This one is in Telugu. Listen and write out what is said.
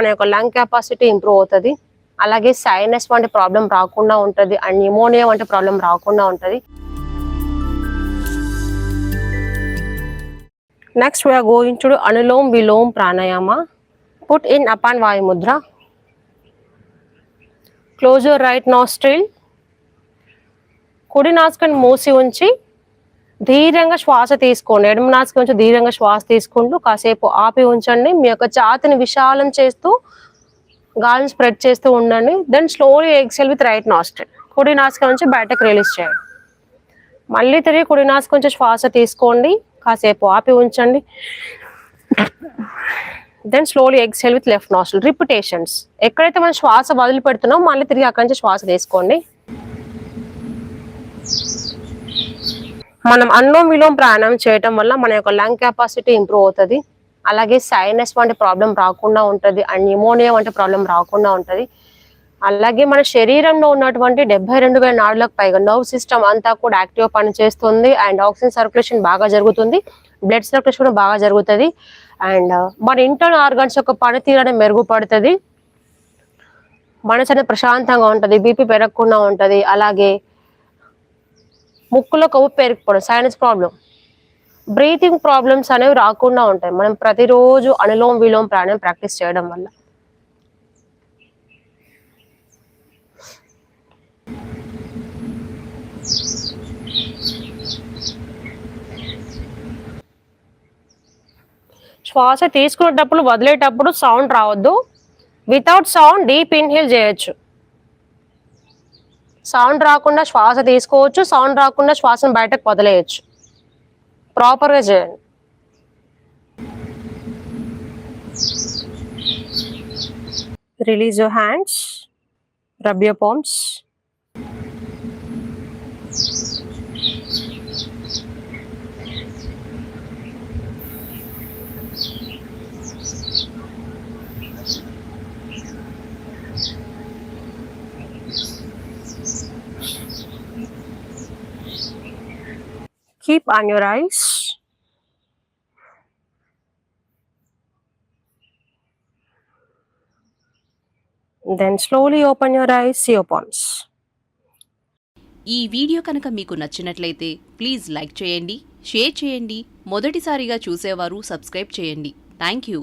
మన యొక్క లంగ్ కెపాసిటీ ఇంప్రూవ్ అవుతుంది. అలాగే సైనస్ వంటి ప్రాబ్లం రాకుండా ఉంటుంది. అండ్ న్యూమోనియా వంటి ప్రాబ్లం రాకుండా ఉంటుంది. Next we're going to anulom vilom pranayama put in apan vayu mudra close your right nostril కుడి నాస్కన్ మూసి ఉంచి ధీరంగా శ్వాస తీసుకోండి. ఎడమ నాసిక ఉంచి ధీరంగా శ్వాస తీసుకుంటూ కాసేపు ఆపి ఉంచండి. మీ యొక్క ఛాతిని విశాలం చేస్తూ గాలిని స్ప్రెడ్ చేస్తూ ఉండండి. Then slowly exhale with right nostril కుడి నాసిక నుంచి బయటకు రిలీజ్ చేయండి. మళ్ళీ తిరిగి కుడి నాసిక నుంచి శ్వాస తీసుకోండి. కాసేపు ఆపి ఉంచండి. Then slowly exhale with left nostril repetitions ఎక్కడైతే మనం శ్వాస వదిలిపెడుతున్నామో మళ్ళీ తిరిగి అక్కడి నుంచి శ్వాస తీసుకోండి. మనం అన్నం విలోం ప్రయాణం చేయటం వల్ల మన యొక్క లంగ్ కెపాసిటీ ఇంప్రూవ్ అవుతుంది. అలాగే సైనస్ వంటి ప్రాబ్లం రాకుండా ఉంటుంది. అండ్ న్యూమోనియా వంటి ప్రాబ్లం రాకుండా ఉంటుంది. అలాగే మన శరీరంలో ఉన్నటువంటి డెబ్బై రెండు వేల నాడులకు పైగా నర్వ్ సిస్టమ్ అంతా కూడా యాక్టివ్ పనిచేస్తుంది. అండ్ ఆక్సిజన్ సర్క్యులేషన్ బాగా జరుగుతుంది. బ్లడ్ సర్క్యులేషన్ కూడా బాగా జరుగుతుంది. అండ్ మన ఇంటర్నల్ ఆర్గన్స్ యొక్క పనితీరు మెరుగుపడుతుంది. మనసు అనేది ప్రశాంతంగా ఉంటుంది. బీపీ పెరగకుండా ఉంటుంది. అలాగే ముక్కులో కొవ్వు పెరిగిపోవడం సైనస్ ప్రాబ్లం బ్రీతింగ్ ప్రాబ్లమ్స్ అనేవి రాకుండా ఉంటాయి. మనం ప్రతిరోజు అనులోమ విలోమ ప్రాణం ప్రాక్టీస్ చేయడం వల్ల. శ్వాస తీసుకునేటప్పుడు వదిలేటప్పుడు సౌండ్ రావద్దు. వితౌట్ సౌండ్ డీప్ ఇన్హేల్ చేయొచ్చు. సౌండ్ రాకుండా శ్వాస తీసుకోవచ్చు సౌండ్ రాకుండా శ్వాసను బయటకు వదిలేయచ్చు. ప్రాపర్గా చేయండి. Release your hands rub palms keep on your eyes. Then slowly open your eyes, see your palms. ఈ వీడియో కనుక మీకు నచ్చినట్లయితే ప్లీజ్ లైక్ చేయండి షేర్ చేయండి మొదటిసారిగా చూసేవారు సబ్స్క్రైబ్ చేయండి థ్యాంక్ యూ